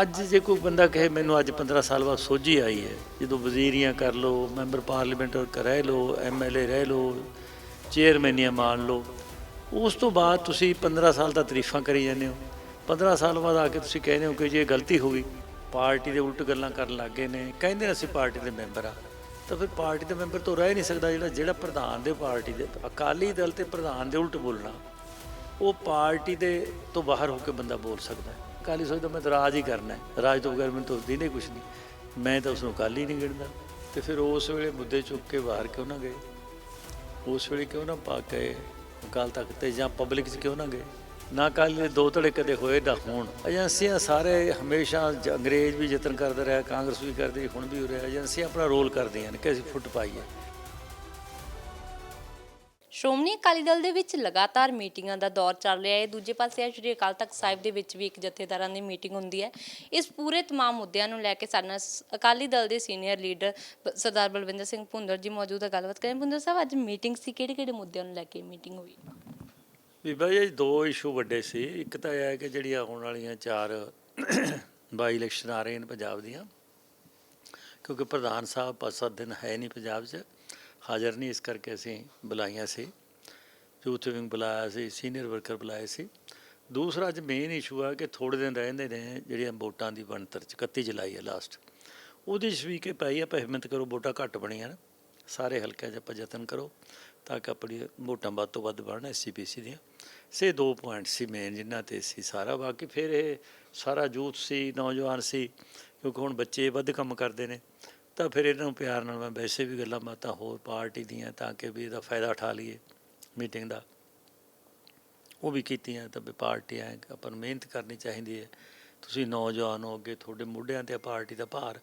ਅੱਜ ਜੇ ਕੋਈ ਬੰਦਾ ਕਹੇ, ਮੈਨੂੰ ਅੱਜ 15 ਸਾਲ ਬਾਅਦ ਸੋਝੀ ਆਈ ਹੈ, ਜਦੋਂ ਵਜ਼ੀਰੀਆਂ ਕਰ ਲਓ, ਮੈਂਬਰ ਪਾਰਲੀਮੈਂਟ ਰਹਿ ਲਓ ਐਮਐਲਏ ਰਹਿ ਲਓ ਚੇਅਰਮੈਨੀਆਂ ਮਾਣ ਲਓ, ਉਸ ਤੋਂ ਬਾਅਦ ਤੁਸੀਂ 15 ਸਾਲ ਦਾ ਤਾਰੀਫਾਂ ਕਰੀ ਜਾਂਦੇ ਹੋ। 15 ਸਾਲ ਬਾਅਦ ਆ ਕੇ ਤੁਸੀਂ ਕਹਿੰਦੇ ਹੋ ਕਿ ਜੀ ਇਹ ਗਲਤੀ ਹੋ ਗਈ। ਪਾਰਟੀ ਦੇ ਉਲਟ ਗੱਲਾਂ ਕਰਨ ਲੱਗ ਗਏ ਨੇ। ਕਹਿੰਦੇ ਨੇ ਅਸੀਂ ਪਾਰਟੀ ਦੇ ਮੈਂਬਰ ਆ। ਤਾਂ ਫਿਰ ਪਾਰਟੀ ਦੇ ਮੈਂਬਰ ਤੋਂ ਰਹਿ ਨਹੀਂ ਸਕਦਾ ਜਿਹੜਾ ਜਿਹੜਾ ਪ੍ਰਧਾਨ ਦੇ ਪਾਰਟੀ ਦੇ, ਅਕਾਲੀ ਦਲ ਤੇ ਪ੍ਰਧਾਨ ਦੇ ਉਲਟ ਬੋਲਣਾ, ਉਹ ਪਾਰਟੀ ਦੇ ਤੋਂ ਬਾਹਰ ਹੋ ਕੇ ਬੰਦਾ ਬੋਲ ਸਕਦਾ ਹੈ। ਅਕਾਲੀ ਸੋਚਦਾ ਮੈਂ ਤਾਂ ਰਾਜ ਹੀ ਕਰਨਾ ਰਾਜ ਤੋਂ ਬਗੈਰ ਮੈਨੂੰ ਤਾਂ ਦਿਨੇ ਕੁਛ ਨਹੀਂ। ਮੈਂ ਤਾਂ ਉਸ ਨੂੰ ਅਕਾਲੀ ਨਹੀਂ ਗਿਣਦਾ। ਤੇ ਫਿਰ ਉਸ ਵੇਲੇ ਮੁੱਦੇ ਚੁੱਕ ਕੇ ਬਾਹਰ ਕਿਉਂ ਨਾ ਗਏ? ਉਸ ਵੇਲੇ ਕਿਉਂ ਨਾ ਪਾ ਕੇ ਅਕਾਲ ਤਖਤ ਤੇ ਜਾਂ ਪਬਲਿਕ 'ਚ ਕਿਉਂ ਨਾ ਗਏ? ਨਾ ਅਕਾਲੀ ਦੇ ਦੋ ਧੜੇ ਕਦੇ ਹੋਏ ਨਾ ਹੋਣ। ਏਜੰਸੀਆਂ ਸਾਰੇ ਹਮੇਸ਼ਾ ਅੰਗਰੇਜ਼ ਵੀ ਯਤਨ ਕਰਦਾ ਰਿਹਾ, ਕਾਂਗਰਸ ਵੀ ਕਰਦੀ, ਹੁਣ ਵੀ ਹੋ ਰਿਹਾ। ਏਜੰਸੀਆਂ ਆਪਣਾ ਰੋਲ ਕਰਦੀਆਂ ਨੇ ਕਿ ਅਸੀਂ ਫੁੱਟ ਪਾਈਏ। ਸ਼੍ਰੋਮਣੀ ਅਕਾਲੀ ਦਲ ਦੇ ਵਿੱਚ ਲਗਾਤਾਰ ਮੀਟਿੰਗਾਂ ਦਾ ਦੌਰ ਚੱਲ ਰਿਹਾ ਹੈ ਦੂਜੇ ਪਾਸੇ ਸ਼੍ਰੀ ਅਕਾਲ ਤਖਤ ਸਾਹਿਬ ਦੇ ਵਿੱਚ ਵੀ ਇੱਕ ਜਥੇਦਾਰਾਂ ਦੀ ਮੀਟਿੰਗ ਹੁੰਦੀ ਹੈ ਇਸ ਪੂਰੇ तमाम ਮੁੱਦਿਆਂ ਨੂੰ ਲੈ ਕੇ ਸਾਡੇ ਨਾਲ ਸ- ਅਕਾਲੀ ਦਲ ਦੇ ਸੀਨੀਅਰ ਲੀਡਰ ਬ- ਸਰਦਾਰ ਬਲਵਿੰਦਰ ਸਿੰਘ ਭੁੰਦਰ ਜੀ ਮੌਜੂਦ ਹੈ ਗੱਲਬਾਤ ਕਰਾਂ ਭੁੰਦਰ ਸਾਹਿਬ ਅੱਜ ਮੀਟਿੰਗ ਸੀ ਕਿਹੜੇ ਕਿਹੜੇ ਮੁੱਦਿਆਂ ਨੂੰ ਲੈ ਕੇ ਮੀਟਿੰਗ ਹੋਈ ਬੀਬਾ ਜੀ ਦੋ ਇਸ਼ੂ ਵੱਡੇ ਸੀ ਇੱਕ ਤਾਂ ਇਹ ਹੈ ਕਿ ਜਿਹੜੀਆਂ ਆਉਣ ਵਾਲੀਆਂ ਚਾਰ ਬਾਈ ਇਲੈਕਸ਼ਨ ਆ ਰਹੇ ਨੇ ਪੰਜਾਬ ਦੀਆਂ ਕਿਉਂਕਿ ਪ੍ਰਧਾਨ ਸਾਹਿਬ ਪੰਜ ਸੱਤ ਦਿਨ ਹੈ ਨਹੀਂ ਪੰਜਾਬ 'ਚ ਹਾਜ਼ਰ ਨਹੀਂ, ਇਸ ਕਰਕੇ ਅਸੀਂ ਬੁਲਾਈਆਂ ਸੀ। ਯੂਥ ਵਿੰਗ ਬੁਲਾਇਆ ਸੀ, ਸੀਨੀਅਰ ਵਰਕਰ ਬੁਲਾਏ ਸੀ। ਦੂਸਰਾ ਅੱਜ ਮੇਨ ਇਸ਼ੂ ਆ ਕਿ ਥੋੜੇ ਦਿਨ ਰਹਿੰਦੇ ਨੇ ਜਿਹੜੀਆਂ ਵੋਟਾਂ ਦੀ ਬਣਤਰ 'ਚ 31 ਜੁਲਾਈ ਹੈ ਲਾਸਟ ਉਹਦੇ 'ਚ ਵੀ ਕਿ ਭਾਈ ਆਪਾਂ ਹਿੰਮਤ ਕਰੋ ਵੋਟਾਂ ਘੱਟ ਬਣੀਆਂ ਨੇ, ਸਾਰੇ ਹਲਕਿਆਂ 'ਚ ਆਪਾਂ ਯਤਨ ਕਰੋ ਤਾਂ ਕਿ ਆਪਣੀ ਵੋਟਾਂ ਵੱਧ ਤੋਂ ਵੱਧ ਬਣਨ ਐਸਸੀਪੀਸੀ ਦੀਆਂ। ਸੇ ਦੋ ਪੁਆਇੰਟ ਸੀ ਮੇਨ ਜਿਨ੍ਹਾਂ ਤੇ ਸੀ ਸਾਰਾ। ਬਾਕੀ ਫਿਰ ਇਹ ਸਾਰਾ ਯੂਥ ਸੀ, ਨੌਜਵਾਨ ਸੀ, ਕਿਉਂਕਿ ਹੁਣ ਬੱਚੇ ਵੱਧ ਕੰਮ ਕਰਦੇ ਨੇ। ਤਾਂ ਫਿਰ ਇਹਨਾਂ ਨੂੰ ਪਿਆਰ ਨਾਲ ਮੈਂ ਵੈਸੇ ਵੀ ਗੱਲਾਂ ਬਾਤਾਂ ਹੋਰ ਪਾਰਟੀ ਦੀਆਂ ਤਾਂ ਕਿ ਵੀ ਇਹਦਾ ਫਾਇਦਾ ਉਠਾ ਲਈਏ ਮੀਟਿੰਗ ਦਾ। ਉਹ ਵੀ ਕੀਤੀਆਂ ਤਾਂ ਵੀ ਪਾਰਟੀਆਂ ਆਪਾਂ ਨੂੰ ਮਿਹਨਤ ਕਰਨੀ ਚਾਹੀਦੀ ਹੈ। ਤੁਸੀਂ ਨੌਜਵਾਨ ਹੋ ਅੱਗੇ ਤੁਹਾਡੇ ਮੋਢਿਆਂ ਤੇ ਪਾਰਟੀ ਦਾ ਭਾਰ।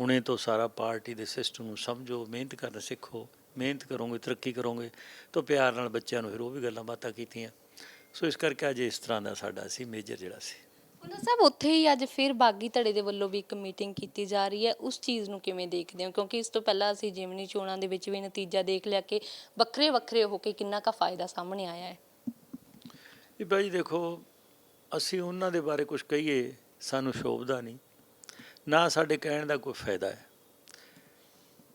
ਹੁਣੇ ਤੋਂ ਸਾਰਾ ਪਾਰਟੀ ਦੇ ਸਿਸਟਮ ਨੂੰ ਸਮਝੋ, ਮਿਹਨਤ ਕਰਨਾ ਸਿੱਖੋ, ਮਿਹਨਤ ਕਰੋਗੇ, ਤਰੱਕੀ ਕਰੋਗੇ ਤਾਂ ਪਿਆਰ ਨਾਲ ਬੱਚਿਆਂ ਨੂੰ ਫਿਰ ਉਹ ਵੀ ਗੱਲਾਂ ਬਾਤਾਂ ਕੀਤੀਆਂ। ਸੋ ਇਸ ਕਰਕੇ ਅੱਜ ਇਸ ਤਰ੍ਹਾਂ ਦਾ ਸਾਡਾ ਸੀ, ਮੇਜਰ ਜਿਹੜਾ ਸੀ। ਭੁੰਦਰ ਸਾਹਿਬ, ਉੱਥੇ ਹੀ ਅੱਜ ਫਿਰ ਬਾਗੀ ਧੜੇ ਦੇ ਵੱਲੋਂ ਵੀ ਇੱਕ ਮੀਟਿੰਗ ਕੀਤੀ ਜਾ ਰਹੀ ਹੈ। ਉਸ ਚੀਜ਼ ਨੂੰ ਕਿਵੇਂ ਦੇਖਦੇ ਹੋ? ਕਿਉਂਕਿ ਇਸ ਤੋਂ ਪਹਿਲਾਂ ਅਸੀਂ ਜਿਮਨੀ ਚੋਣਾਂ ਦੇ ਵਿੱਚ ਵੀ ਨਤੀਜਾ ਦੇਖ ਲਿਆ ਕਿ ਵੱਖਰੇ ਵੱਖਰੇ ਹੋ ਕੇ ਕਿੰਨਾ ਕਾ ਫਾਇਦਾ ਸਾਹਮਣੇ ਆਇਆ ਹੈ। ਵੀ ਭਾਈ ਦੇਖੋ, ਅਸੀਂ ਉਹਨਾਂ ਦੇ ਬਾਰੇ ਕੁਝ ਕਹੀਏ, ਸਾਨੂੰ ਸ਼ੋਭਦਾ ਨਹੀਂ। ਨਾ ਸਾਡੇ ਕਹਿਣ ਦਾ ਕੋਈ ਫਾਇਦਾ ਹੈ।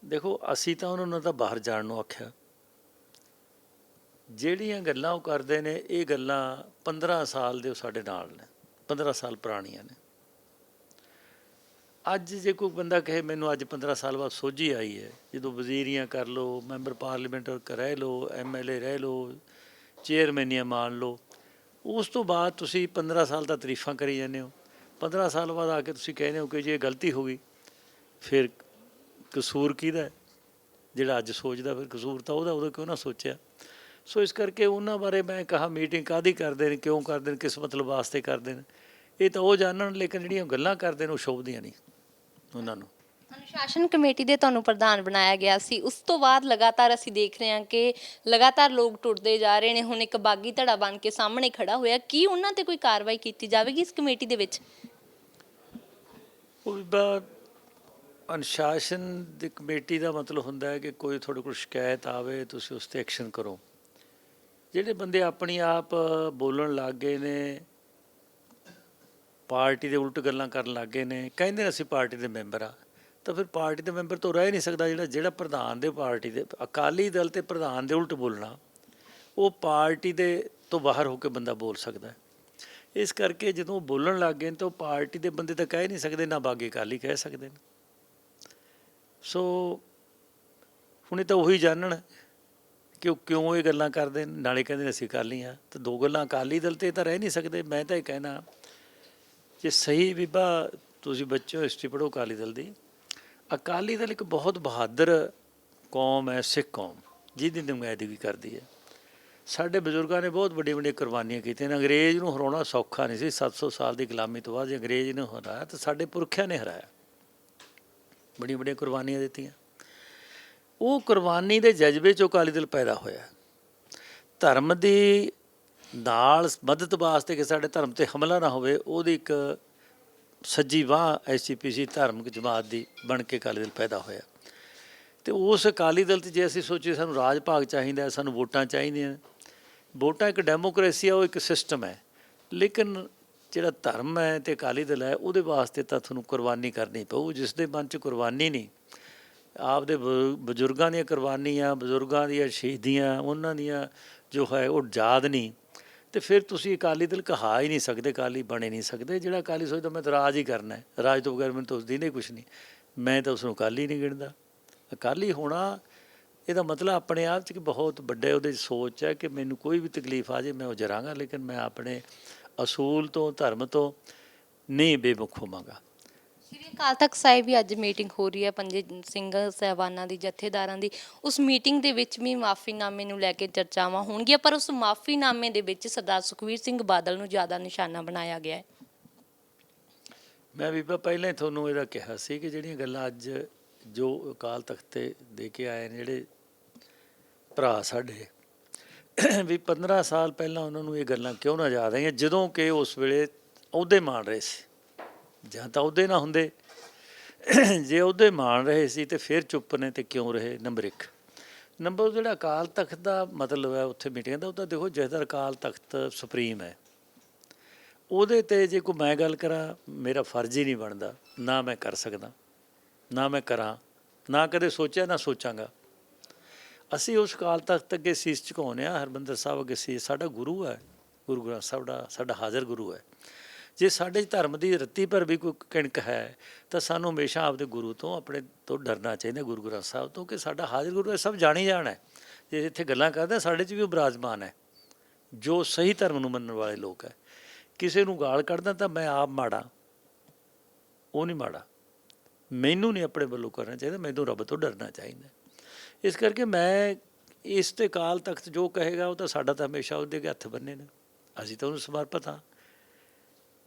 ਦੇਖੋ, ਅਸੀਂ ਤਾਂ ਉਹਨਾਂ ਨੂੰ ਤਾਂ ਬਾਹਰ ਜਾਣ ਨੂੰ ਆਖਿਆ। ਜਿਹੜੀਆਂ ਗੱਲਾਂ ਉਹ ਕਰਦੇ ਨੇ, ਇਹ ਗੱਲਾਂ 15 ਸਾਲ ਦੇ ਉਹ ਸਾਡੇ ਨਾਲ ਨੇ। 15 ਸਾਲ ਪੁਰਾਣੀਆਂ ਨੇ। ਅੱਜ ਜੇ ਕੋਈ ਬੰਦਾ ਕਹੇ ਮੈਨੂੰ ਅੱਜ 15 ਸਾਲ ਬਾਅਦ ਸੋਝੀ ਆਈ ਹੈ, ਜਦੋਂ ਵਜ਼ੀਰੀਆਂ ਕਰ ਲਓ, ਮੈਂਬਰ ਪਾਰਲੀਮੈਂਟ ਰਹਿ ਲਓ ਐਮਐਲਏ ਰਹਿ ਲਓ ਚੇਅਰਮੈਨੀਆਂ ਮਾਣ ਲਓ, ਉਸ ਤੋਂ ਬਾਅਦ ਤੁਸੀਂ 15 ਸਾਲ ਦਾ ਤਾਰੀਫਾਂ ਕਰੀ ਜਾਂਦੇ ਹੋ। 15 ਸਾਲ ਬਾਅਦ ਆ ਕੇ ਤੁਸੀਂ ਕਹਿੰਦੇ ਹੋ ਕਿ ਜੇ ਗਲਤੀ ਹੋ ਗਈ, ਫਿਰ ਕਸੂਰ ਕਿਹਦਾ ਜਿਹੜਾ ਅੱਜ ਸੋਚਦਾ, ਫਿਰ ਕਸੂਰ ਤਾਂ ਉਹਦਾ ਉਦੋਂ ਕਿਉਂ ਨਾ ਸੋਚਿਆ? ਸੋ ਇਸ ਕਰਕੇ ਉਹਨਾਂ ਬਾਰੇ ਮੈਂ ਕਹਾ ਮੀਟਿੰਗ ਕਾਦੀ ਕਰਦੇ ਨੇ ਕਿਉਂ ਕਰਦੇ ਨੇ ਕਿਸ ਮਤਲਬ ਵਾਸਤੇ ਕਰਦੇ ਨੇ। ਇਹ ਤਾਂ ਉਹ ਜਾਣਨ ਲੇਕਿਨ ਜਿਹੜੀਆਂ ਗੱਲਾਂ ਕਰਦੇ ਨੇ ਉਹ ਸ਼ੋਭਦੀਆਂ ਨਹੀਂ ਉਹਨਾਂ ਨੂੰ। ਅਨੁਸ਼ਾਸਨ ਕਮੇਟੀ ਦੇ ਤੁਹਾਨੂੰ ਪ੍ਰਧਾਨ ਬਣਾਇਆ ਗਿਆ ਸੀ। ਉਸ ਤੋਂ ਬਾਅਦ ਲਗਾਤਾਰ ਅਸੀਂ ਦੇਖ ਰਹੇ ਹਾਂ ਕਿ ਲਗਾਤਾਰ ਲੋਕ ਟੁੱਟਦੇ ਜਾ ਰਹੇ ਨੇ। ਹੁਣ ਇੱਕ ਬਾਗੀ ਧੜਾ ਬਣ ਕੇ ਸਾਹਮਣੇ ਖੜਾ ਹੋਇਆ। ਕੀ ਉਹਨਾਂ ਤੇ ਕੋਈ ਕਾਰਵਾਈ ਕੀਤੀ ਜਾਵੇਗੀ ਇਸ ਕਮੇਟੀ ਦੇ ਵਿੱਚ? ਅਨੁਸ਼ਾਸਨ ਦੀ ਕਮੇਟੀ ਦਾ ਮਤਲਬ ਹੁੰਦਾ ਹੈ ਕਿ ਕੋਈ ਤੁਹਾਡੇ ਕੋਲ ਸ਼ਿਕਾਇਤ ਆਵੇ ਤੁਸੀਂ ਉਸ ਤੇ ਐਕਸ਼ਨ ਕਰੋ। ਜਿਹੜੇ ਬੰਦੇ ਆਪਣੀ ਆਪ ਬੋਲਣ ਲੱਗ ਗਏ ਨੇ, ਪਾਰਟੀ ਦੇ ਉਲਟ ਗੱਲਾਂ ਕਰਨ ਲੱਗ ਗਏ ਨੇ, ਕਹਿੰਦੇ ਅਸੀਂ ਪਾਰਟੀ ਦੇ ਮੈਂਬਰ ਆ, ਤਾਂ ਫਿਰ ਪਾਰਟੀ ਦੇ ਮੈਂਬਰ ਤੋਂ ਰਹਿ ਨਹੀਂ ਸਕਦਾ ਜਿਹੜਾ ਜਿਹੜਾ ਪ੍ਰਧਾਨ ਦੇ ਪਾਰਟੀ ਦੇ, ਅਕਾਲੀ ਦਲ ਤੇ ਪ੍ਰਧਾਨ ਦੇ ਉਲਟ ਬੋਲਣਾ, ਉਹ ਪਾਰਟੀ ਦੇ ਤੋਂ ਬਾਹਰ ਹੋ ਕੇ ਬੰਦਾ ਬੋਲ ਸਕਦਾ ਇਸ ਕਰਕੇ ਜਦੋਂ ਉਹ ਬੋਲਣ ਲੱਗ ਗਏ ਨੇ, ਤਾਂ ਉਹ ਪਾਰਟੀ ਦੇ ਬੰਦੇ ਤਾਂ ਕਹਿ ਨਹੀਂ ਸਕਦੇ, ਨਾ ਬਾਗੇ ਅਕਾਲੀ ਕਹਿ ਸਕਦੇ ਨੇ। ਸੋ, ਹੁਣੇ ਤਾਂ ਉਹੀ ਜਾਣਨ ਕਿ ਉਹ ਕਿਉਂ ਇਹ ਗੱਲਾਂ ਕਰਦੇ ਨੇ? ਨਾਲੇ ਕਹਿੰਦੇ ਨੇ ਅਸੀਂ ਅਕਾਲੀ ਆ ਤਾਂ ਦੋ ਗੱਲਾਂ ਅਕਾਲੀ ਦਲ ਤੇ ਤਾਂ ਰਹਿ ਨਹੀਂ ਸਕਦੇ। ਮੈਂ ਤਾਂ ਇਹ ਕਹਿਣਾ, ਜੇ ਸਹੀ ਬੀਬਾ ਤੁਸੀਂ ਬੱਚੋ ਹਿਸਟਰੀ ਪੜ੍ਹੋ ਅਕਾਲੀ ਦਲ ਦੀ। ਅਕਾਲੀ ਦਲ ਇੱਕ ਬਹੁਤ ਬਹਾਦਰ ਕੌਮ ਹੈ, ਸਿੱਖ ਕੌਮ, ਜਿਹਦੀ ਨੁਮਾਇੰਦਗੀ ਕਰਦੀ ਹੈ। ਸਾਡੇ ਬਜ਼ੁਰਗਾਂ ਨੇ ਬਹੁਤ ਵੱਡੀਆਂ ਵੱਡੀਆਂ ਕੁਰਬਾਨੀਆਂ ਕੀਤੀਆਂ ਨੇ। ਅੰਗਰੇਜ਼ ਨੂੰ ਹਰਾਉਣਾ ਸੌਖਾ ਨਹੀਂ ਸੀ 700 ਸਾਲ ਦੀ ਗੁਲਾਮੀ ਤੋਂ ਬਾਅਦ ਜੇ ਅੰਗਰੇਜ਼ ਨੂੰ ਹਰਾਇਆ ਤਾਂ ਸਾਡੇ ਪੁਰਖਿਆਂ ਨੇ ਹਰਾਇਆ। ਬੜੀਆਂ ਵੱਡੀਆਂ ਕੁਰਬਾਨੀਆਂ ਦਿੱਤੀਆਂ। ਉਹ ਕੁਰਬਾਨੀ ਦੇ ਜਜ਼ਬੇ ਚੋਂ ਅਕਾਲੀ ਦਲ ਪੈਦਾ ਹੋਇਆ ਧਰਮ ਦੀ ਨਾਲ ਮਦਦ ਵਾਸਤੇ ਕਿ ਸਾਡੇ ਧਰਮ ਤੇ ਹਮਲਾ ਨਾ ਹੋਵੇ, ਉਹਦੀ ਇੱਕ ਸੱਜੀ ਬਾਹ ਐਸਜੀਪੀਸੀ ਧਾਰਮਿਕ ਜਮਾਤ ਦੀ ਬਣ ਕੇ ਅਕਾਲੀ ਦਲ ਪੈਦਾ ਹੋਇਆ ਤੇ ਉਸ ਅਕਾਲੀ ਦਲ ਤੇ ਜੇ ਅਸੀਂ ਸੋਚੀਏ, ਸਾਨੂੰ ਰਾਜ ਭਾਗ ਚਾਹੀਦਾ ਸਾਨੂੰ ਵੋਟਾਂ ਚਾਹੀਦੀਆਂ ਵੋਟਾਂ ਇੱਕ ਡੈਮੋਕ੍ਰੇਸੀ ਆ ਉਹ ਇੱਕ ਸਿਸਟਮ ਹੈ। ਲੇਕਿਨ ਜਿਹੜਾ ਧਰਮ ਹੈ ਤੇ ਅਕਾਲੀ ਦਲ ਹੈ, ਉਹਦੇ ਵਾਸਤੇ ਤਾਂ ਤੁਹਾਨੂੰ ਕੁਰਬਾਨੀ ਕਰਨੀ ਪਊ। ਜਿਸ ਦੇ ਮਨ 'ਚ ਕੁਰਬਾਨੀ ਨਹੀਂ ਆਪਦੇ ਬ- ਬਜ਼ੁਰਗਾਂ ਦੀਆਂ ਕੁਰਬਾਨੀਆਂ, ਬਜ਼ੁਰਗਾਂ ਦੀਆਂ ਸ਼ਹੀਦੀਆਂ, ਉਹਨਾਂ ਦੀਆਂ ਜੋ ਹੈ ਉਹ ਯਾਦ ਨਹੀਂ। ਤੇ ਫਿਰ ਤੁਸੀਂ ਅਕਾਲੀ ਦਲ ਕਹਾ ਹੀ ਨਹੀਂ ਸਕਦੇ, ਅਕਾਲੀ ਬਣੇ ਨਹੀਂ ਸਕਦੇ। ਜਿਹੜਾ ਅਕਾਲੀ ਸੋਚਦਾ, ਮੈਂ ਤਾਂ ਰਾਜ ਹੀ ਕਰਨਾ ਹੈ। ਰਾਜ ਤੋਂ ਬਗੈਰ ਮੈਨੂੰ ਤਾਂ ਉਸ ਦੀ ਨਹੀਂ ਕੁਝ ਨਹੀਂ। ਮੈਂ ਤਾਂ ਉਸ ਨੂੰ ਅਕਾਲੀ ਨਹੀਂ ਗਿਣਦਾ। ਅਕਾਲੀ ਹੋਣਾ, ਇਹਦਾ ਮਤਲਬ ਆਪਣੇ ਆਪ 'ਚ ਕਿ ਬਹੁਤ ਵੱਡੇ ਉਹਦੇ ਸੋਚ ਹੈ ਕਿ ਮੈਨੂੰ ਕੋਈ ਵੀ ਤਕਲੀਫ ਆ ਜੇ, ਮੈਂ ਉਹ ਜਰਾਂਗਾ, ਲੇਕਿਨ ਮੈਂ ਆਪਣੇ ਅਸੂਲ ਤੋਂ, ਧਰਮ ਤੋਂ ਨਹੀਂ ਬੇਮੁਖ ਹੋਵਾਂਗਾ। ਸ਼੍ਰੀ ਅਕਾਲ ਤਖਤ ਸਾਹਿਬ ਵੀ ਅੱਜ ਮੀਟਿੰਗ ਹੋ ਰਹੀ ਹੈ, ਪੰਜੇ ਸਿੰਘ ਸਹਿਬਾਨਾਂ ਦੀ, ਜਥੇਦਾਰਾਂ ਦੀ। ਉਸ ਮੀਟਿੰਗ ਦੇ ਵਿੱਚ ਵੀ ਮਾਫੀਨਾਮੇ ਨੂੰ ਲੈ ਕੇ ਚਰਚਾਵਾਂ ਹੋਣਗੀਆਂ, ਪਰ ਉਸ ਮਾਫੀਨਾਮੇ ਦੇ ਵਿੱਚ ਸਰਦਾਰ ਸੁਖਵੀਰ ਸਿੰਘ ਬਾਦਲ ਨੂੰ ਜ਼ਿਆਦਾ ਨਿਸ਼ਾਨਾ ਬਣਾਇਆ ਗਿਆ ਹੈ। ਮੈਂ ਵੀ ਪਹਿਲਾਂ ਹੀ ਤੁਹਾਨੂੰ ਇਹਦਾ ਕਿਹਾ ਸੀ ਕਿ ਜਿਹੜੀਆਂ ਗੱਲਾਂ ਅੱਜ ਜੋ ਅਕਾਲ ਤਖਤ ਤੇ ਦੇ ਕੇ ਆਏ ਨੇ, ਜਿਹੜੇ ਭਰਾ ਸਾਡੇ, ਵੀ 15 ਸਾਲ ਪਹਿਲਾਂ ਉਹਨਾਂ ਨੂੰ ਇਹ ਗੱਲਾਂ ਕਿਉਂ ਨਾ ਯਾਦ ਆਈਆਂ? ਜਦੋਂ ਕਿ ਉਸ ਵੇਲੇ ਅਹੁਦੇ ਮਾਣ ਰਹੇ ਸੀ। ਜਾਂ ਤਾਂ ਉਹਦੇ ਨਾ ਹੁੰਦੇ। ਜੇ ਉਹਦੇ ਮਾਣ ਰਹੇ ਸੀ ਤੇ ਫਿਰ ਚੁੱਪ ਨੇ ਤੇ ਕਿਉਂ ਰਹੇ? ਨੰਬਰ 1 ਨੰਬਰ ਜਿਹੜਾ ਅਕਾਲ ਤਖਤ ਦਾ ਮਤਲਬ ਹੈ, ਉੱਥੇ ਮੀਟਿੰਗ ਦਾ, ਉਹ ਤਾਂ ਦੇਖੋ ਜਥੇਦਾਰ ਅਕਾਲ ਤਖਤ ਸੁਪਰੀਮ ਹੈ। ਉਹਦੇ ਤੇ ਜੇ ਕੋਈ ਮੈਂ ਗੱਲ ਕਰਾਂ, ਮੇਰਾ ਫਰਜ਼ ਹੀ ਨਹੀਂ ਬਣਦਾ। ਨਾ ਮੈਂ ਕਰ ਸਕਦਾ, ਨਾ ਮੈਂ ਕਰਾਂ, ਨਾ ਕਦੇ ਸੋਚਿਆ, ਨਾ ਸੋਚਾਂਗਾ। ਅਸੀਂ ਉਸ ਕਾਲ ਤਖਤ ਅੱਗੇ ਸੀਸ ਝੁਕਾਉਂਦੇ ਹਾਂ। ਹਰਬੰਦਰ ਸਾਹਿਬ ਅੱਗੇ ਸੀਸ, ਸਾਡਾ ਗੁਰੂ ਹੈ। ਗੁਰੂ ਗ੍ਰੰਥ ਸਾਹਿਬ ਦਾ, ਸਾਡਾ ਹਾਜ਼ਰ ਗੁਰੂ ਹੈ। ਜੇ ਸਾਡੇ 'ਚ ਧਰਮ ਦੀ ਰੱਤੀ ਪਰ ਵੀ ਕੋਈ ਕਿਣਕ ਹੈ, ਤਾਂ ਸਾਨੂੰ ਹਮੇਸ਼ਾ ਆਪਦੇ ਗੁਰੂ ਤੋਂ, ਆਪਣੇ ਤੋਂ ਡਰਨਾ ਚਾਹੀਦਾ ਗੁਰੂ ਗ੍ਰੰਥ ਸਾਹਿਬ ਤੋਂ ਕਿ ਸਾਡਾ ਹਾਜ਼ਰ ਗੁਰੂ ਹੈ ਸਭ ਜਾਣੀ ਜਾਣਾ ਹੈ। ਜੇ ਇੱਥੇ ਗੱਲਾਂ ਕਰਦਾ, ਸਾਡੇ 'ਚ ਵੀ ਉਹ ਬਿਰਾਜਮਾਨ ਹੈ, ਜੋ ਸਹੀ ਧਰਮ ਨੂੰ ਮੰਨਣ ਵਾਲੇ ਲੋਕ ਹੈ। ਕਿਸੇ ਨੂੰ ਗਾਲ ਕੱਢਦਾ ਤਾਂ ਮੈਂ ਆਪ ਮਾੜਾ, ਉਹ ਨਹੀਂ ਮਾੜਾ। ਮੈਨੂੰ ਨਹੀਂ ਆਪਣੇ ਵੱਲੋਂ ਕਰਨਾ ਚਾਹੀਦਾ, ਮੈਨੂੰ ਰੱਬ ਤੋਂ ਡਰਨਾ ਚਾਹੀਦਾ। ਇਸ ਕਰਕੇ ਮੈਂ ਇਸ ਤੇ ਕਾਲ ਤਖਤ ਜੋ ਕਹੇਗਾ, ਉਹ ਤਾਂ ਸਾਡਾ ਤਾਂ ਹਮੇਸ਼ਾ ਉਹਦੇ ਅੱਗੇ ਹੱਥ ਬੰਨੇ ਨੇ। ਅਸੀਂ ਤਾਂ ਉਹਨੂੰ ਸਮਰਪਿਤ ਹਾਂ।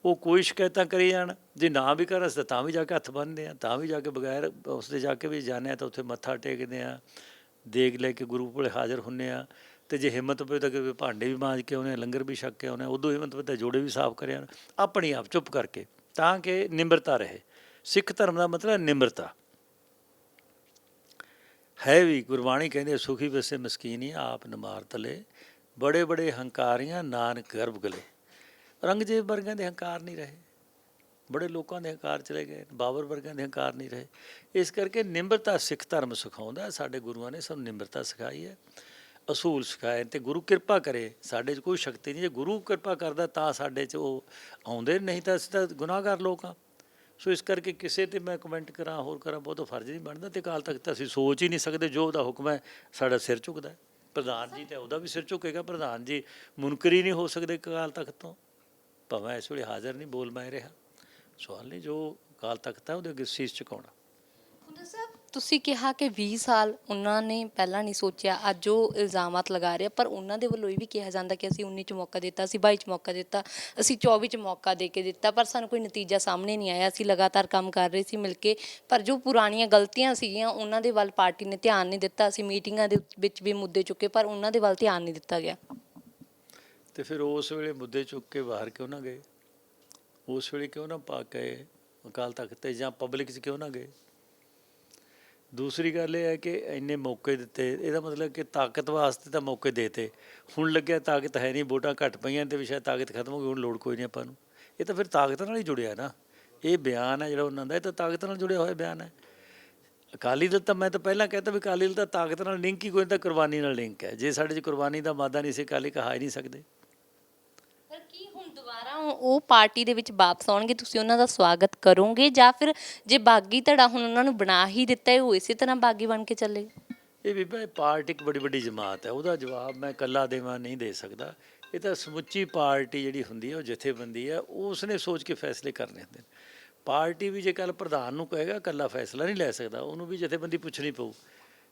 ਉਹ ਕੋਈ ਸ਼ਿਕਾਇਤਾਂ ਕਰੀ ਜਾਣ ਜੇ ਨਾ ਵੀ ਕਰ ਅਸੀਂ ਤਾਂ ਵੀ ਜਾ ਕੇ ਹੱਥ ਬੰਨਦੇ ਆ ਤਾਂ ਵੀ ਜਾ ਕੇ ਬਗੈਰ ਉਸ ਦੇ ਜਾ ਕੇ ਵੀ ਜਾਂਦੇ ਆ ਤਾਂ ਉੱਥੇ ਮੱਥਾ ਟੇਕਦੇ ਆ ਦੇਖ ਲੈ ਕੇ ਗੁਰੂ ਕੋਲੇ ਹਾਜ਼ਰ ਹੁੰਨੇ ਆ ਤੇ ਜੇ ਹਿੰਮਤ ਪਵੇ ਤਾਂ ਕਿ ਭਾਂਡੇ ਵੀ ਮਾਂਜ ਕੇ ਆਉਣੇ ਆ, ਲੰਗਰ ਵੀ ਛਕ ਕੇ ਆਉਣੇ ਆ, ਉਦੋਂ ਹਿੰਮਤ ਪਵੇ ਤਾਂ ਜੋੜੇ ਵੀ ਸਾਫ਼ ਕਰਿਆ ਆਪਣੀ ਆਪ ਚੁੱਪ ਕਰਕੇ ਤਾਂ ਕਿ ਨਿਮਰਤਾ ਰਹੇ। ਸਿੱਖ ਧਰਮ ਦਾ ਮਤਲਬ ਨਿਮਰਤਾ। ਹੈ ਵੀ ਗੁਰਬਾਣੀ ਕਹਿੰਦੇ ਸੁਖੀ ਵਸੇ ਮਸਕੀਨੀ ਆਪ ਨਮਾਰ ਤਲੇ ਬੜੇ ਬੜੇ ਹੰਕਾਰੀਆਂ ਨਾਨਕ ਗਰਭ ਗਲੇ। ਰੰਗਜੀਤ ਵਰਗਿਆਂ ਦੇ ਹੰਕਾਰ ਨਹੀਂ ਰਹੇ। ਬੜੇ ਲੋਕਾਂ ਦੇ ਹੰਕਾਰ ਚਲੇ ਗਏ, ਬਾਬਰ ਵਰਗਿਆਂ ਦੇ ਹੰਕਾਰ ਨਹੀਂ ਰਹੇ। ਇਸ ਕਰਕੇ ਨਿਮਰਤਾ ਸਿੱਖ ਧਰਮ ਸਿਖਾਉਂਦਾ ਸਾਡੇ ਗੁਰੂਆਂ ਨੇ ਸਾਨੂੰ ਨਿਮਰਤਾ ਸਿਖਾਈ ਹੈ, ਅਸੂਲ ਸਿਖਾਏ ਤੇ ਗੁਰੂ ਕਿਰਪਾ ਕਰੇ। ਸਾਡੇ 'ਚ ਕੋਈ ਸ਼ਕਤੀ ਨਹੀਂ, ਜੇ ਗੁਰੂ ਕਿਰਪਾ ਕਰਦਾ ਤਾਂ ਸਾਡੇ 'ਚ ਉਹ ਆਉਂਦੇ ਨਹੀਂ ਤਾਂ ਅਸੀਂ ਤਾਂ ਗੁਨਾਹਗਾਰ ਲੋਕ ਹਾਂ। ਸੋ ਇਸ ਕਰਕੇ ਕਿਸੇ ਤੇ ਮੈਂ ਕਮੈਂਟ ਕਰਾਂ, ਹੋਰ ਕਰਾਂ, ਬਹੁਤ ਫਰਜ਼ ਨਹੀਂ ਬਣਦਾ ਤੇ ਕਾਲ ਤੱਕ ਤਾਂ ਅਸੀਂ ਸੋਚ ਹੀ ਨਹੀਂ ਸਕਦੇ। ਜੋ ਉਹਦਾ ਹੁਕਮ ਹੈ, ਸਾਡਾ ਸਿਰ ਝੁਕਦਾ ਪ੍ਰਧਾਨ ਜੀ ਤੇ ਉਹਦਾ ਵੀ ਸਿਰ ਝੁਕੇਗਾ। ਪ੍ਰਧਾਨ ਜੀ ਮੁਨਕਰੀ ਨਹੀਂ ਹੋ ਸਕਦੇ ਕਾਲ ਤੱਕ ਤੋਂ। ਭਾਵੇਂ ਇਸ ਵੇਲੇ ਹਾਜ਼ਰ ਨਹੀਂ ਬੋਲ ਮੈਂ ਰਿਹਾ। ਸਵਾਲ ਨਹੀਂ ਜੋ ਕਾਲ ਤੱਕ ਹੈ ਉਹਦੇ ਅੱਗੇ ਸੀਸ ਝੁਕਾਉਣਾ। ਹੁੰਦਾ ਸਾਹਿਬ ਤੁਸੀਂ ਕਿਹਾ ਕਿ 20 ਸਾਲ ਉਹਨਾਂ ਨੇ ਪਹਿਲਾਂ ਨਹੀਂ ਸੋਚਿਆ ਅੱਜ ਉਹ ਇਲਜ਼ਾਮਾਤ ਲਗਾ ਰਹੇ ਆ, ਪਰ ਉਹਨਾਂ ਦੇ ਵੱਲੋਂ ਇਹ ਵੀ ਕਿਹਾ ਜਾਂਦਾ ਕਿ ਅਸੀਂ 19 ਚ ਮੌਕਾ ਦਿੱਤਾ ਅਸੀਂ 22 ਚ ਮੌਕਾ ਦਿੱਤਾ ਅਸੀਂ 24 ਚ ਮੌਕਾ ਦੇ ਕੇ ਦਿੱਤਾ ਪਰ ਸਾਨੂੰ ਕੋਈ ਨਤੀਜਾ ਸਾਹਮਣੇ ਨਹੀਂ ਆਇਆ। ਅਸੀਂ ਲਗਾਤਾਰ ਕੰਮ ਕਰ ਰਹੇ ਸੀ ਮਿਲ ਕੇ ਪਰ ਜੋ ਪੁਰਾਣੀਆਂ ਗਲਤੀਆਂ ਸੀਗੀਆਂ ਉਹਨਾਂ ਦੇ ਵੱਲ ਪਾਰਟੀ ਨੇ ਧਿਆਨ ਨਹੀਂ ਦਿੱਤਾ ਅਸੀਂ ਮੀਟਿੰਗਾਂ ਦੇ ਵਿੱਚ ਵੀ ਮੁੱਦੇ ਚੁੱਕੇ ਪਰ ਉਹਨਾਂ ਦੇ ਵੱਲ ਧਿਆਨ ਨਹੀਂ ਦਿੱਤਾ ਗਿਆ। ਤੇ ਫਿਰ ਉਸ ਵੇਲੇ ਮੁੱਦੇ ਚੁੱਕ ਕੇ ਬਾਹਰ ਕਿਉਂ ਨਾ ਗਏ? ਉਸ ਵੇਲੇ ਕਿਉਂ ਨਾ ਪਾ ਕੇ ਅਕਾਲ ਤਖਤ ਤੇ ਜਾਂ ਪਬਲਿਕ 'ਚ ਕਿਉਂ ਨਾ ਗਏ? ਦੂਸਰੀ ਗੱਲ ਇਹ ਹੈ ਕਿ ਇੰਨੇ ਮੌਕੇ ਦਿੱਤੇ, ਇਹਦਾ ਮਤਲਬ ਕਿ ਤਾਕਤ ਵਾਸਤੇ ਤਾਂ ਮੌਕੇ ਦੇਤੇ। ਹੁਣ ਲੱਗਿਆ ਤਾਕਤ ਹੈ ਨਹੀਂ, ਵੋਟਾਂ ਘਟ ਪਈਆਂ ਤੇ ਵੀ ਸ਼ਾਇਦ ਤਾਕਤ ਖਤਮ ਹੋ ਗਈ, ਹੁਣ ਲੋੜ ਕੋਈ ਨਹੀਂ ਆਪਾਂ ਨੂੰ। ਇਹ ਤਾਂ ਫਿਰ ਤਾਕਤ ਨਾਲ ਹੀ ਜੁੜਿਆ ਨਾ। ਇਹ ਬਿਆਨ ਹੈ ਜਿਹੜਾ ਉਹਨਾਂ ਦਾ, ਇਹ ਤਾਂ ਤਾਕਤ ਨਾਲ ਜੁੜਿਆ ਹੋਇਆ ਬਿਆਨ ਹੈ। ਅਕਾਲੀ ਦਲ ਤਾਂ ਮੈਂ ਤਾਂ ਪਹਿਲਾਂ ਕਹਿੰਦਾ ਵੀ ਅਕਾਲੀ ਦਲ ਤਾਂ ਤਾਕਤ ਨਾਲ ਲਿੰਕ ਹੀ ਕੋਈ ਤਾਂ ਕੁਰਬਾਨੀ ਨਾਲ ਲਿੰਕ ਹੈ। ਜੇ ਸਾਡੇ 'ਚ ਕੁਰਬਾਨੀ ਦਾ ਮਾਦਾ ਨਹੀਂ ਸੀ, ਅਕਾਲੀ ਕਹਾ ਹੀ ਨਹੀਂ ਸਕਦੇ। ਦੁਬਾਰਾ ਉਹ- ਪਾਰਟੀ ਦੇ ਵਿੱਚ ਵਾਪਸ ਆਉਣਗੇ ਤੁਸੀਂ ਉਹਨਾਂ ਦਾ ਸਵਾਗਤ ਕਰੋਗੇ ਜਾਂ ਫਿਰ ਜੇ ਬਾਗੀ ਧੜਾ ਹੁਣ ਉਹਨਾਂ ਨੂੰ ਬਣਾ ਹੀ ਦਿੱਤਾ ਹੈ ਉਹ ਇਸੇ ਤਰ੍ਹਾਂ ਬਾਗੀ ਬਣ ਕੇ ਚੱਲੇਗਾ ਇਹ ਵੀ ਭਾਈ ਪਾਰਟੀ ਇੱਕ ਬੜੀ ਵੱਡੀ ਜਮਾਤ ਹੈ ਉਹਦਾ ਜਵਾਬ ਮੈਂ ਇਕੱਲਾ ਦੇਵਾਂ ਨਹੀਂ ਦੇ ਸਕਦਾ। ਇਹ ਤਾਂ ਸਮੁੱਚੀ ਪਾਰਟੀ ਜਿਹੜੀ ਹੁੰਦੀ ਹੈ ਉਹ ਜਥੇਬੰਦੀ ਹੈ ਉਸਨੇ ਸੋਚ ਕੇ ਫੈਸਲੇ ਕਰਨੇ ਹੁੰਦੇ ਨੇ। ਪਾਰਟੀ ਵੀ ਜੇ ਕੱਲ ਪ੍ਰਧਾਨ ਨੂੰ ਕਹੇਗਾ ਇਕੱਲਾ ਫੈਸਲਾ ਨਹੀਂ ਲੈ ਸਕਦਾ ਉਹਨੂੰ ਵੀ ਜਥੇਬੰਦੀ ਪੁੱਛਣੀ ਪਊ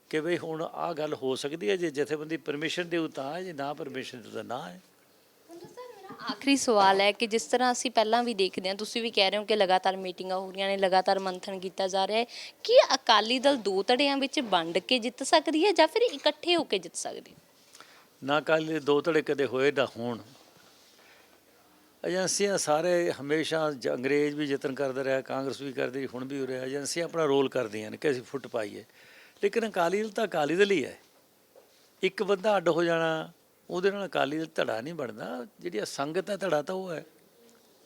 ਕਿ ਬਈ ਹੁਣ ਆਹ ਗੱਲ ਹੋ ਸਕਦੀ ਹੈ ਜੇ ਜਥੇਬੰਦੀ ਪਰਮਿਸ਼ਨ ਦੇਊ ਤਾਂ ਹੈ, ਜੇ ਨਾ ਪਰਮਿਸ਼ਨ ਦੇਊ ਤਾਂ ਨਾ ਹੈ। ਆਖਰੀ ਸਵਾਲ ਹੈ ਕਿ ਜਿਸ ਤਰ੍ਹਾਂ ਅਸੀਂ ਪਹਿਲਾਂ ਵੀ ਦੇਖਦੇ ਹਾਂ, ਤੁਸੀਂ ਵੀ ਕਹਿ ਰਹੇ ਹੋ ਕਿ ਲਗਾਤਾਰ ਮੀਟਿੰਗਾਂ ਹੋ ਰਹੀਆਂ ਨੇ, ਲਗਾਤਾਰ ਮੰਥਨ ਕੀਤਾ ਜਾ ਰਿਹਾ ਹੈ। ਕਿ ਅਕਾਲੀ ਦਲ ਦੋ ਧੜਿਆਂ ਵਿੱਚ ਵੰਡ ਕੇ ਜਿੱਤ ਸਕਦੀ ਹੈ ਜਾਂ ਫਿਰ ਇਕੱਠੇ ਹੋ ਕੇ ਜਿੱਤ ਸਕਦੀ ਹੈ? ਨਾ ਅਕਾਲੀ ਦੇ ਦੋ ਧੜੇ ਕਦੇ ਹੋਏ ਨਾ ਹੋਣ। ਏਜੰਸੀਆਂ ਸਾਰੇ ਹਮੇਸ਼ਾ ਜ- ਅੰਗਰੇਜ਼ ਵੀ ਯਤਨ ਕਰਦਾ ਰਿਹਾ, ਕਾਂਗਰਸ ਵੀ ਕਰਦੀ, ਹੁਣ ਵੀ ਹੋ ਰਿਹਾ ਏਜੰਸੀਆਂ ਆਪਣਾ ਰੋਲ ਕਰਦੀਆਂ ਨੇ ਕਿ ਅਸੀਂ ਫੁੱਟ ਪਾਈਏ। ਲੇਕਿਨ ਅਕਾਲੀ ਦਲ ਤਾਂ ਅਕਾਲੀ ਦਲ ਹੀ ਹੈ। ਇੱਕ ਬੰਦਾ ਅੱਡ ਹੋ ਜਾਣਾ ਉਹਦੇ ਨਾਲ ਅਕਾਲੀ ਦਲ ਧੜਾ ਨਹੀਂ ਬਣਦਾ। ਜਿਹੜੀ ਸੰਗਤ ਹੈ ਧੜਾ ਤਾਂ ਉਹ ਹੈ।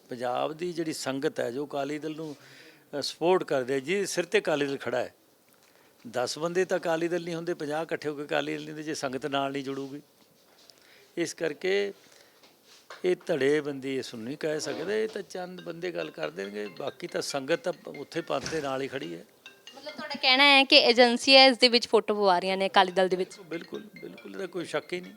ਪੰਜਾਬ ਦੀ ਜਿਹੜੀ ਸੰਗਤ ਹੈ ਜੋ ਅਕਾਲੀ ਦਲ ਨੂੰ ਸਪੋਰਟ ਕਰਦੇ ਆ, ਜਿਹਦੇ ਸਿਰ ਤੇ ਅਕਾਲੀ ਦਲ ਖੜਾ ਹੈ। 10 ਬੰਦੇ ਤਾਂ ਅਕਾਲੀ ਦਲ ਨਹੀਂ ਹੁੰਦੇ 50 ਇਕੱਠੇ ਹੋ ਕੇ ਅਕਾਲੀ ਦਲ ਨਹੀਂ ਜੇ ਸੰਗਤ ਨਾਲ ਨਹੀਂ ਜੁੜੂਗੀ। ਇਸ ਕਰਕੇ ਇਹ ਧੜੇ ਬੰਦੀ ਇਸ ਨੂੰ ਨਹੀਂ ਕਹਿ ਸਕਦੇ ਇਹ ਤਾਂ ਚੰਦ ਬੰਦੇ ਗੱਲ ਕਰ ਦੇਣਗੇ। ਬਾਕੀ ਤਾਂ ਸੰਗਤ ਤਾਂ ਉੱਥੇ ਪੰਥ ਦੇ ਨਾਲ ਹੀ ਖੜੀ ਹੈ। ਮਤਲਬ ਤੁਹਾਡਾ ਕਹਿਣਾ ਹੈ ਕਿ ਏਜੰਸੀਆਂ ਇਸ ਦੇ ਵਿੱਚ ਫੋਟੋ ਪਵਾ ਰਹੀਆਂ ਨੇ ਅਕਾਲੀ ਦਲ ਦੇ ਵਿੱਚ? ਬਿਲਕੁਲ ਬਿਲਕੁਲ ਇਹਦਾ ਕੋਈ ਸ਼ੱਕ ਹੀ ਨਹੀਂ।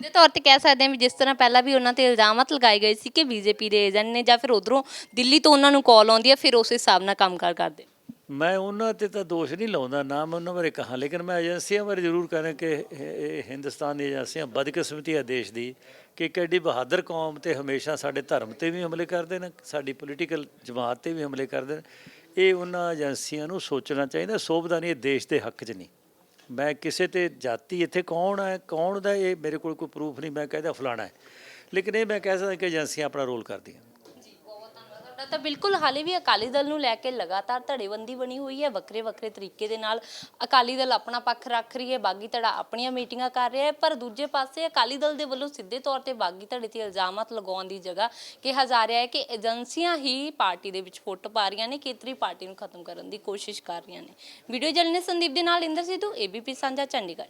ਮਤਲਬ ਸਿੱਧੇ ਤੌਰ ਤੇ ਕਹਿ ਸਕਦੇ ਹਾਂ ਵੀ ਜਿਸ ਤਰ੍ਹਾਂ ਪਹਿਲਾਂ ਵੀ ਉਹਨਾਂ ਤੇ ਇਲਜ਼ਾਮਤ ਲਗਾਏ ਗਏ ਸੀ ਕਿ ਬੀਜੇਪੀ ਦੇ ਏਜੰਟ ਨੇ ਜਾਂ ਫਿਰ ਉਧਰੋਂ ਦਿੱਲੀ ਤੋਂ ਉਹਨਾਂ ਨੂੰ ਕਾਲ ਆਉਂਦੀ ਹੈ, ਫਿਰ ਉਸ ਹਿਸਾਬ ਨਾਲ ਕੰਮਕਾਰ ਕਰਦੇ ਮੈਂ ਉਹਨਾਂ ਤੇ ਤਾਂ ਦੋਸ਼ ਨਹੀਂ ਲਾਉਂਦਾ, ਨਾ ਮੈਂ ਉਹਨਾਂ ਬਾਰੇ ਕਹਾ, ਲੇਕਿਨ ਮੈਂ ਏਜੰਸੀਆਂ ਬਾਰੇ ਜ਼ਰੂਰ ਕਹਾਂ ਕਿ ਇਹ- ਹਿੰਦੁਸਤਾਨ ਦੀ ਏਜੰਸੀਆਂ ਬਦਕਿਸਮਤੀ ਹੈ ਦੇਸ਼ ਦੀ ਕਿ ਇੱਕ ਬਹਾਦਰ ਕੌਮ ਤੇ ਹਮੇਸ਼ਾ ਸਾਡੇ ਧਰਮ ਤੇ ਵੀ ਹਮਲੇ ਕਰਦੇ ਨੇ, ਸਾਡੀ ਪੋਲੀਟੀਕਲ ਜਮਾਤ ਤੇ ਵੀ ਹਮਲੇ ਕਰਦੇ ਨੇ। ਇਹ ਉਹਨਾਂ ਏਜੰਸੀਆਂ ਨੂੰ ਸੋਚਣਾ ਚਾਹੀਦਾ, ਸੋਭਦਾ ਨਹੀਂ, ਇਹ ਦੇਸ਼ ਦੇ ਹੱਕ 'ਚ ਨਹੀਂ। ਮੈਂ ਕਿਸੇ ਤੇ ਜਾਤੀ ਇੱਥੇ ਕੌਣ ਹੈ, ਕੌਣ ਦਾ ਇਹ ਮੇਰੇ ਕੋਲ ਕੋਈ ਪ੍ਰੂਫ ਨਹੀਂ, ਮੈਂ ਕਹਿੰਦਾ ਫਲਾਣਾ ਹੈ। ਲੇਕਿਨ ਇਹ ਮੈਂ ਕਹਿ ਸਕਦਾ ਕਿ ਏਜੰਸੀਆਂ ਆਪਣਾ ਰੋਲ ਕਰਦੀਆਂ। ਤਾਂ ਬਿਲਕੁਲ ਹਾਲੇ ਵੀ ਅਕਾਲੀ ਦਲ ਨੂੰ ਲੈ ਕੇ ਲਗਾਤਾਰ ਧੜੇਬੰਦੀ ਬਣੀ ਹੋਈ ਹੈ, ਵੱਖਰੇ ਵੱਖਰੇ ਤਰੀਕੇ ਦੇ ਨਾਲ ਅਕਾਲੀ ਦਲ ਆਪਣਾ ਪੱਖ ਰੱਖ ਰਹੀ ਹੈ, ਬਾਗੀ ਧੜਾ ਆਪਣੀਆਂ ਮੀਟਿੰਗਾਂ ਕਰ ਰਿਹਾ ਹੈ, ਪਰ ਦੂਜੇ ਪਾਸੇ ਅਕਾਲੀ ਦਲ ਦੇ ਵੱਲੋਂ ਸਿੱਧੇ ਤੌਰ ਤੇ ਬਾਗੀ ਧੜੇ ਤੇ ਇਲਜ਼ਾਮਤ ਲਗਾਉਣ ਦੀ ਜਗ੍ਹਾ ਕਿਹਾ ਜਾ ਰਿਹਾ ਹੈ ਕਿ ਏਜੰਸੀਆਂ ਹੀ ਪਾਰਟੀ ਦੇ ਵਿੱਚ ਫੁੱਟ ਪਾ ਰਹੀਆਂ ਨੇ, ਕੇਤਰੀ ਪਾਰਟੀ ਨੂੰ ਖਤਮ ਕਰਨ ਦੀ ਕੋਸ਼ਿਸ਼ ਕਰ ਰਹੀਆਂ ਨੇ। ਵੀਡੀਓ ਜਰਨਲਿਸਟ ਸੰਦੀਪ ਦੇ ਨਾਲ ਇੰਦਰ ਸਿੱਧੂ ਏਬੀਪੀ ਸਾਂਝਾ, ਚੰਡੀਗੜ੍ਹ।